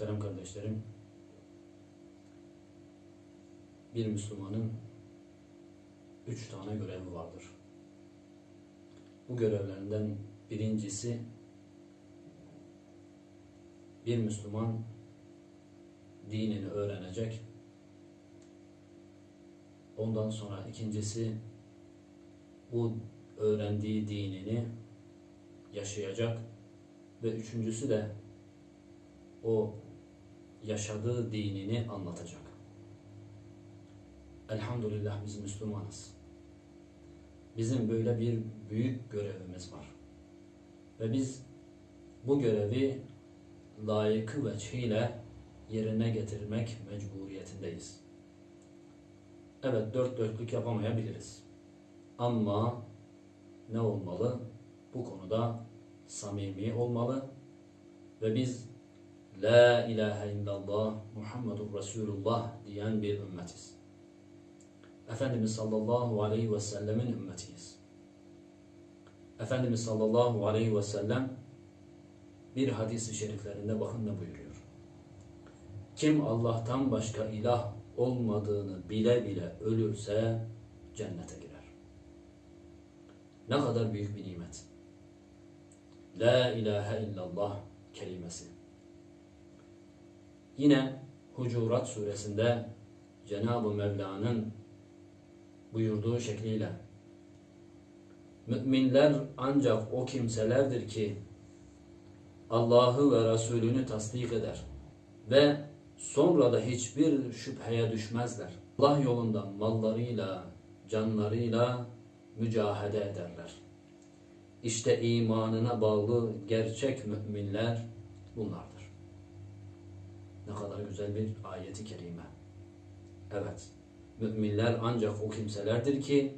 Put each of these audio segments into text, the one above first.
Muhterem kardeşlerim, bir Müslümanın üç tane görevi vardır. Bu görevlerinden birincisi bir Müslüman dinini öğrenecek. Ondan sonra ikincisi bu öğrendiği dinini yaşayacak ve üçüncüsü de o yaşadığı dinini anlatacak. Elhamdülillah biz Müslümanız. Bizim böyle bir büyük görevimiz var. Ve biz bu görevi layıkı veçhiyle yerine getirmek mecburiyetindeyiz. Evet dört dörtlük yapamayabiliriz. Ama ne olmalı? Bu konuda samimi olmalı ve biz La ilahe illallah Muhammedur Resulullah diyen bir ümmetiz. Efendimiz sallallahu aleyhi ve sellemin ümmetiyiz. Efendimiz sallallahu aleyhi ve sellem bir hadis-i şeriflerinde bakın ne buyuruyor. Kim Allah'tan başka ilah olmadığını bile bile ölürse cennete girer. Ne kadar büyük bir nimet. La ilahe illallah kelimesi. Yine Hucurat suresinde Cenab-ı Mevla'nın buyurduğu şekliyle Müminler ancak o kimselerdir ki Allah'ı ve Resulünü tasdik eder ve sonra da hiçbir şüpheye düşmezler. Allah yolunda mallarıyla, canlarıyla mücahede ederler. İşte imanına bağlı gerçek müminler bunlardır. Ne kadar güzel bir ayeti kerime. Evet, müminler ancak o kimselerdir ki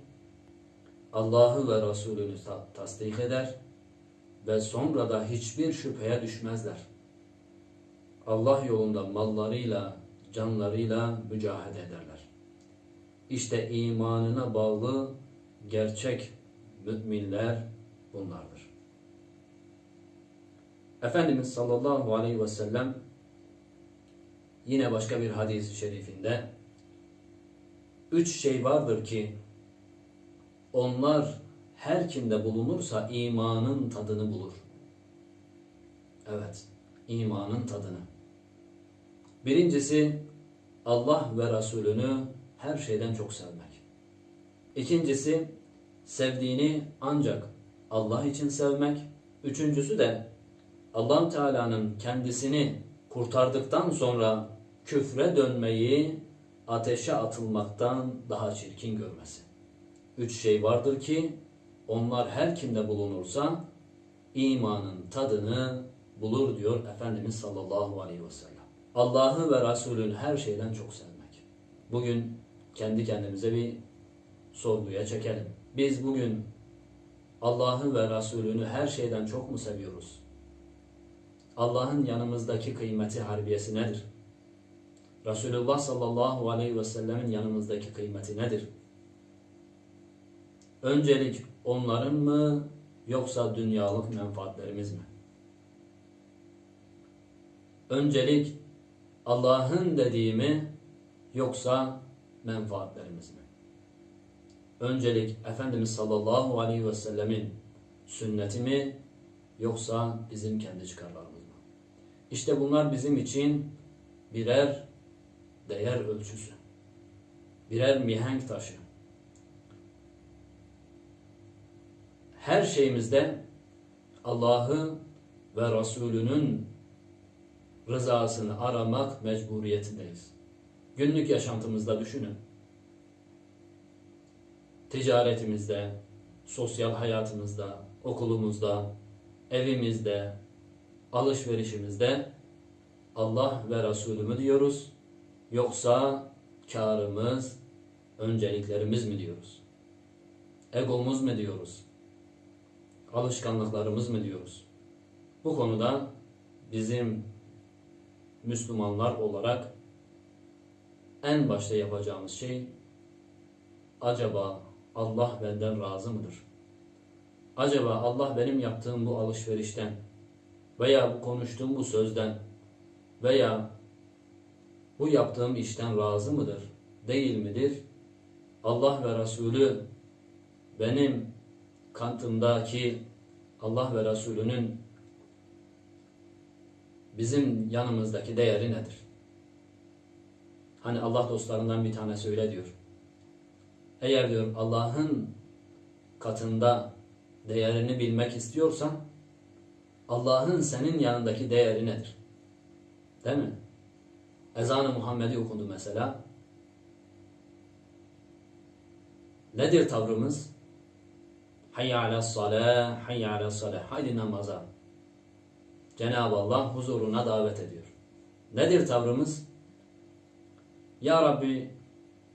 Allah'ı ve Resulünü tasdik eder ve sonra da hiçbir şüpheye düşmezler. Allah yolunda mallarıyla, canlarıyla mücahede ederler. İşte imanına bağlı gerçek müminler bunlardır. Efendimiz sallallahu aleyhi ve sellem Yine başka bir hadis-i şerifinde üç şey vardır ki onlar her kimde bulunursa imanın tadını bulur. Evet, imanın tadını. Birincisi Allah ve Resulünü her şeyden çok sevmek. İkincisi sevdiğini ancak Allah için sevmek. Üçüncüsü de Allah Teala'nın kendisini kurtardıktan sonra küfre dönmeyi ateşe atılmaktan daha çirkin görmesi. Üç şey vardır ki onlar her kimde bulunursa imanın tadını bulur diyor Efendimiz sallallahu aleyhi ve sellem. Allah'ı ve Resulünü her şeyden çok sevmek. Bugün kendi kendimize bir sorguya çekelim. Biz bugün Allah'ı ve Resulünü her şeyden çok mu seviyoruz? Allah'ın yanımızdaki kıymeti harbiyesi nedir? Resulullah sallallahu aleyhi ve sellemin yanımızdaki kıymeti nedir? Öncelik onların mı yoksa dünyalık menfaatlerimiz mi? Öncelik Allah'ın dediği mi yoksa menfaatlerimiz mi? Öncelik Efendimiz sallallahu aleyhi ve sellemin sünneti mi yoksa bizim kendi çıkarlarımız mı? İşte bunlar bizim için birer değer ölçüsü. Birer mihenk taşı. Her şeyimizde Allah'ı ve Resulünün rızasını aramak mecburiyetindeyiz. Günlük yaşantımızda düşünün. Ticaretimizde, sosyal hayatımızda, okulumuzda, evimizde, alışverişimizde Allah ve Resulü mü diyoruz yoksa karımız, önceliklerimiz mi diyoruz? Egomuz mu diyoruz? Alışkanlıklarımız mı diyoruz? Bu konuda bizim Müslümanlar olarak en başta yapacağımız şey acaba Allah benden razı mıdır? Acaba Allah benim yaptığım bu alışverişten veya bu konuştuğum bu sözden veya bu yaptığım işten razı mıdır? Değil midir? Allah ve Resulü benim kantımdaki Allah ve Resulünün bizim yanımızdaki değeri nedir? Hani Allah dostlarından bir tanesi öyle diyor. Eğer diyor Allah'ın katında değerini bilmek istiyorsan Allah'ın senin yanındaki değeri nedir? Değil mi? Ezan-ı Muhammed'i okundu mesela. Nedir tavrımız? Hayya ala salah, hayya ala salah. Haydi namaza. Cenab-ı Allah huzuruna davet ediyor. Nedir tavrımız? Ya Rabbi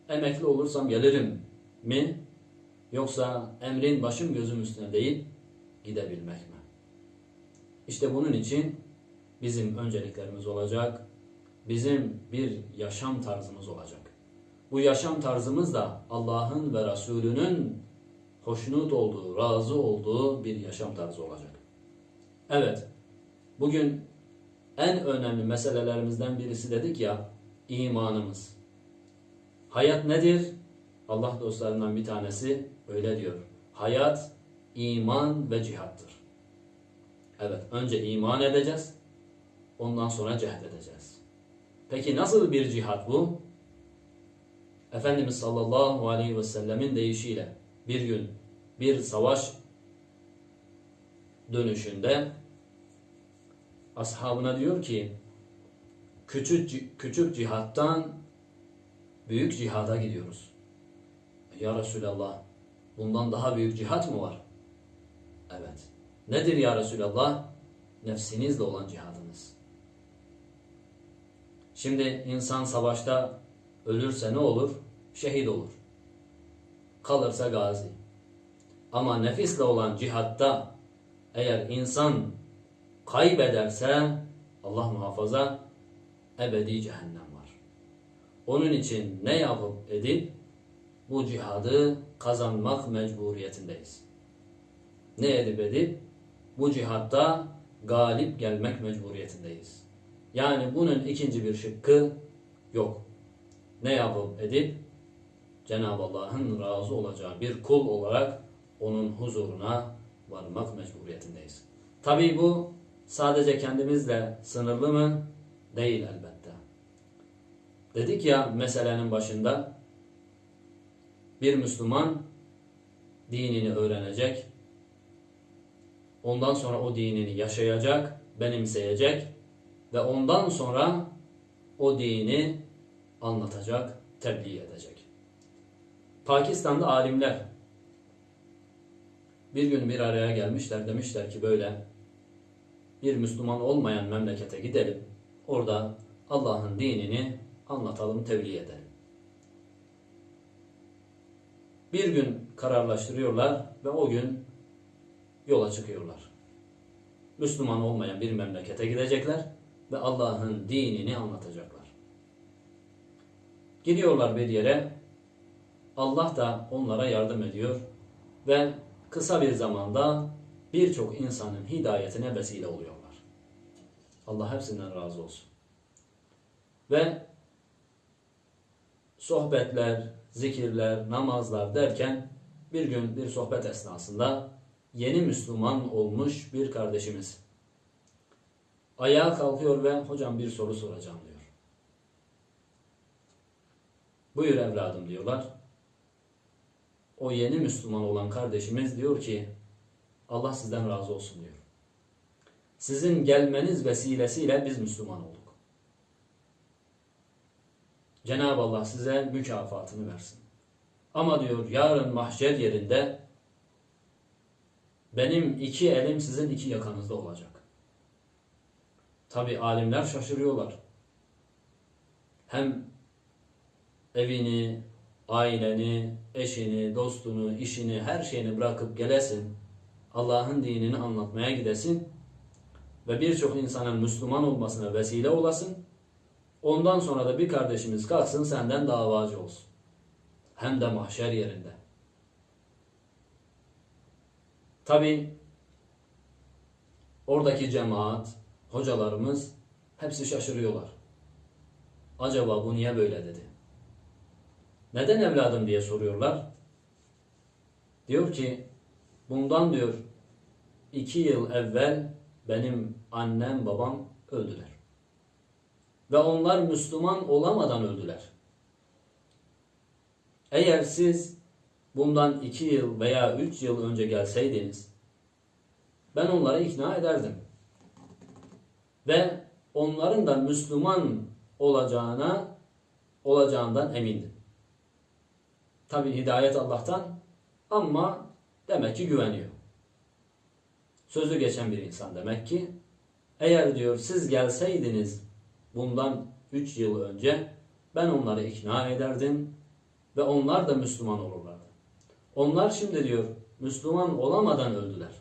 emekli olursam gelirim mi? Yoksa emrin başım gözüm üstüne değil gidebilmek mi? İşte bunun için bizim önceliklerimiz olacak. Bizim bir yaşam tarzımız olacak. Bu yaşam tarzımız da Allah'ın ve Resulünün hoşnut olduğu, razı olduğu bir yaşam tarzı olacak. Evet, bugün en önemli meselelerimizden birisi dedik ya, imanımız. Hayat nedir? Allah dostlarından bir tanesi öyle diyor. Hayat, iman ve cihattır. Evet, önce iman edeceğiz, ondan sonra cehd edeceğiz. Peki nasıl bir cihat bu? Efendimiz sallallahu aleyhi ve sellemin deyişiyle bir gün bir savaş dönüşünde ashabına diyor ki küçük küçük cihattan büyük cihada gidiyoruz. Ya Resulallah bundan daha büyük cihat mı var? Evet. Nedir ya Resulallah? Nefsinizle olan cihadınız. Şimdi insan savaşta ölürse ne olur? Şehit olur. Kalırsa gazi. Ama nefisle olan cihatta eğer insan kaybederse Allah muhafaza ebedi cehennem var. Onun için ne yapıp edip bu cihadı kazanmak mecburiyetindeyiz. Ne edip edip bu cihatta galip gelmek mecburiyetindeyiz. Yani bunun ikinci bir şıkkı yok. Ne yapıp edip Cenab-ı Allah'ın razı olacağı bir kul olarak onun huzuruna varmak mecburiyetindeyiz. Tabii bu sadece kendimizle sınırlı mı? Değil elbette. Dedik ya meselenin başında bir Müslüman dinini öğrenecek, ondan sonra o dinini yaşayacak, benimseyecek ve ondan sonra o dini anlatacak, tebliğ edecek. Pakistan'da alimler bir gün bir araya gelmişler demişler ki böyle bir Müslüman olmayan memlekete gidelim. Orada Allah'ın dinini anlatalım, tebliğ edelim. Bir gün kararlaştırıyorlar ve o gün yola çıkıyorlar. Müslüman olmayan bir memlekete gidecekler ve Allah'ın dinini anlatacaklar. Gidiyorlar bir yere, Allah da onlara yardım ediyor ve kısa bir zamanda birçok insanın hidayetine vesile oluyorlar. Allah hepsinden razı olsun. Ve sohbetler, zikirler, namazlar derken bir gün bir sohbet esnasında yeni Müslüman olmuş bir kardeşimiz ayağa kalkıyor ve hocam bir soru soracağım diyor. Buyur evladım diyorlar. O yeni Müslüman olan kardeşimiz diyor ki Allah sizden razı olsun diyor. Sizin gelmeniz vesilesiyle biz Müslüman olduk. Cenab-ı Allah size mükafatını versin. Ama diyor yarın mahşer yerinde benim iki elim sizin iki yakanızda olacak. Tabi alimler şaşırıyorlar. Hem evini, aileni, eşini, dostunu, işini, her şeyini bırakıp gelesin. Allah'ın dinini anlatmaya gidesin ve birçok insanın Müslüman olmasına vesile olasın. Ondan sonra da bir kardeşimiz kalksın senden davacı olsun. Hem de mahşer yerinde. Tabi oradaki cemaat, hocalarımız hepsi şaşırıyorlar. Acaba bu niye böyle dedi? Neden evladım diye soruyorlar. Diyor ki bundan diyor iki yıl evvel benim annem babam öldüler. Ve onlar Müslüman olamadan öldüler. Eğer siz bundan iki yıl veya üç yıl önce gelseydiniz ben onları ikna ederdim. Ve onların da Müslüman olacağına olacağından emindim. Tabi hidayet Allah'tan ama demek ki güveniyor. Sözü geçen bir insan demek ki eğer diyor siz gelseydiniz bundan 3 yıl önce ben onları ikna ederdim ve onlar da Müslüman olurlardı. Onlar şimdi diyor Müslüman olamadan öldüler.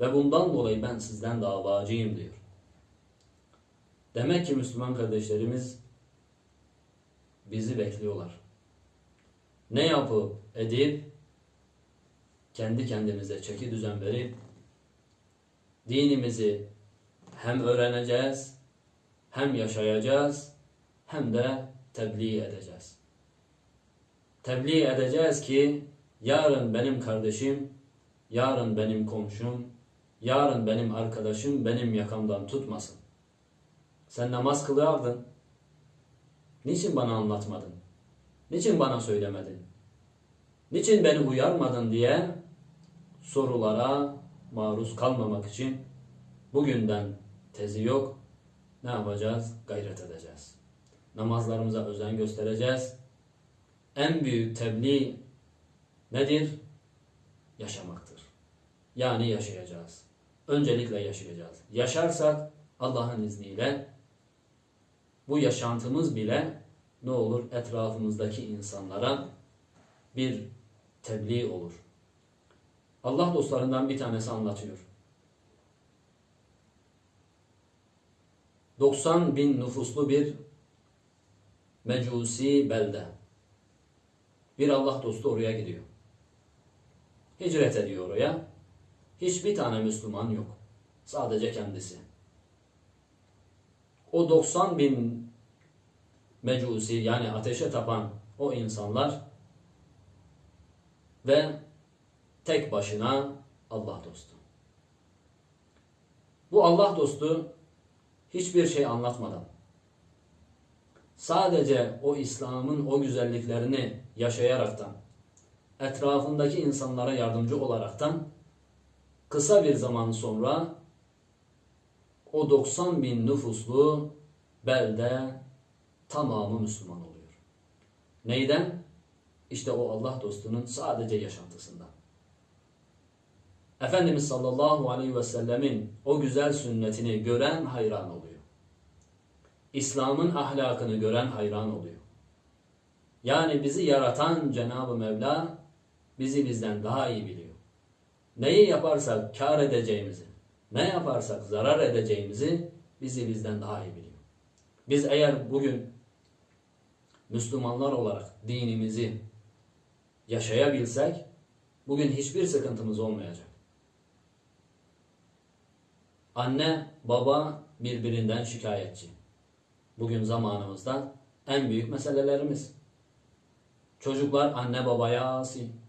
Ve bundan dolayı ben sizden davacıyım diyor. Demek ki Müslüman kardeşlerimiz bizi bekliyorlar. Ne yapıp edip kendi kendimize çeki düzen verip dinimizi hem öğreneceğiz, hem yaşayacağız, hem de tebliğ edeceğiz. Tebliğ edeceğiz ki yarın benim kardeşim, yarın benim komşum, yarın benim arkadaşım benim yakamdan tutmasın. Sen namaz kılıyordun. Niçin bana anlatmadın? Niçin bana söylemedin? Niçin beni uyarmadın diye sorulara maruz kalmamak için bugünden tezi yok. Ne yapacağız? Gayret edeceğiz. Namazlarımıza özen göstereceğiz. En büyük tebliğ nedir? Yaşamaktır. Yani yaşayacağız. Öncelikle yaşayacağız. Yaşarsak Allah'ın izniyle bu yaşantımız bile ne olur etrafımızdaki insanlara bir tebliğ olur. Allah dostlarından bir tanesi anlatıyor. 90 bin nüfuslu bir mecusi belde. Bir Allah dostu oraya gidiyor. Hicret ediyor oraya. Hiçbir tane Müslüman yok. Sadece kendisi. O 90 bin mecusi yani ateşe tapan o insanlar ve tek başına Allah dostu. Bu Allah dostu hiçbir şey anlatmadan sadece o İslam'ın o güzelliklerini yaşayaraktan etrafındaki insanlara yardımcı olaraktan kısa bir zaman sonra o 90 bin nüfuslu belde tamamı Müslüman oluyor. Neyden? İşte o Allah dostunun sadece yaşantısından. Efendimiz sallallahu aleyhi ve sellemin o güzel sünnetini gören hayran oluyor. İslam'ın ahlakını gören hayran oluyor. Yani bizi yaratan Cenab-ı Mevla bizi bizden daha iyi biliyor. Neyi yaparsak kar edeceğimizi, ne yaparsak zarar edeceğimizi bizi bizden daha iyi biliyor. Biz eğer bugün Müslümanlar olarak dinimizi yaşayabilsek bugün hiçbir sıkıntımız olmayacak. Anne, baba birbirinden şikayetçi. Bugün zamanımızda en büyük meselelerimiz. Çocuklar anne babaya asi.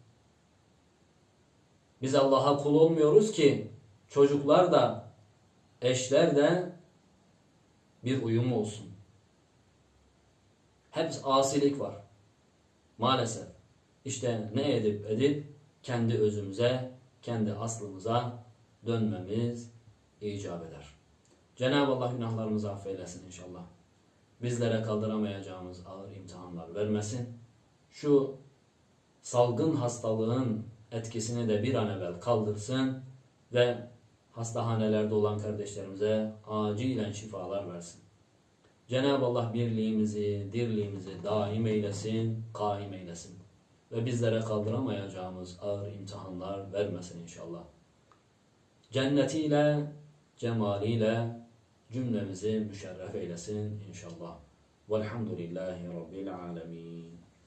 Biz Allah'a kul olmuyoruz ki çocuklar da eşler de bir uyum olsun. Hep asilik var. Maalesef. İşte ne edip edip kendi özümüze, kendi aslımıza dönmemiz icap eder. Cenab-ı Allah günahlarımızı affeylesin inşallah. Bizlere kaldıramayacağımız ağır imtihanlar vermesin. Şu salgın hastalığın etkisini de bir an evvel kaldırsın ve hastahanelerde olan kardeşlerimize acilen şifalar versin. Cenab-ı Allah birliğimizi, dirliğimizi daim eylesin, kaim eylesin. Ve bizlere kaldıramayacağımız ağır imtihanlar vermesin inşallah. Cennetiyle, cemaliyle cümlemizi müşerref eylesin inşallah. Velhamdülillahi Rabbil alemin.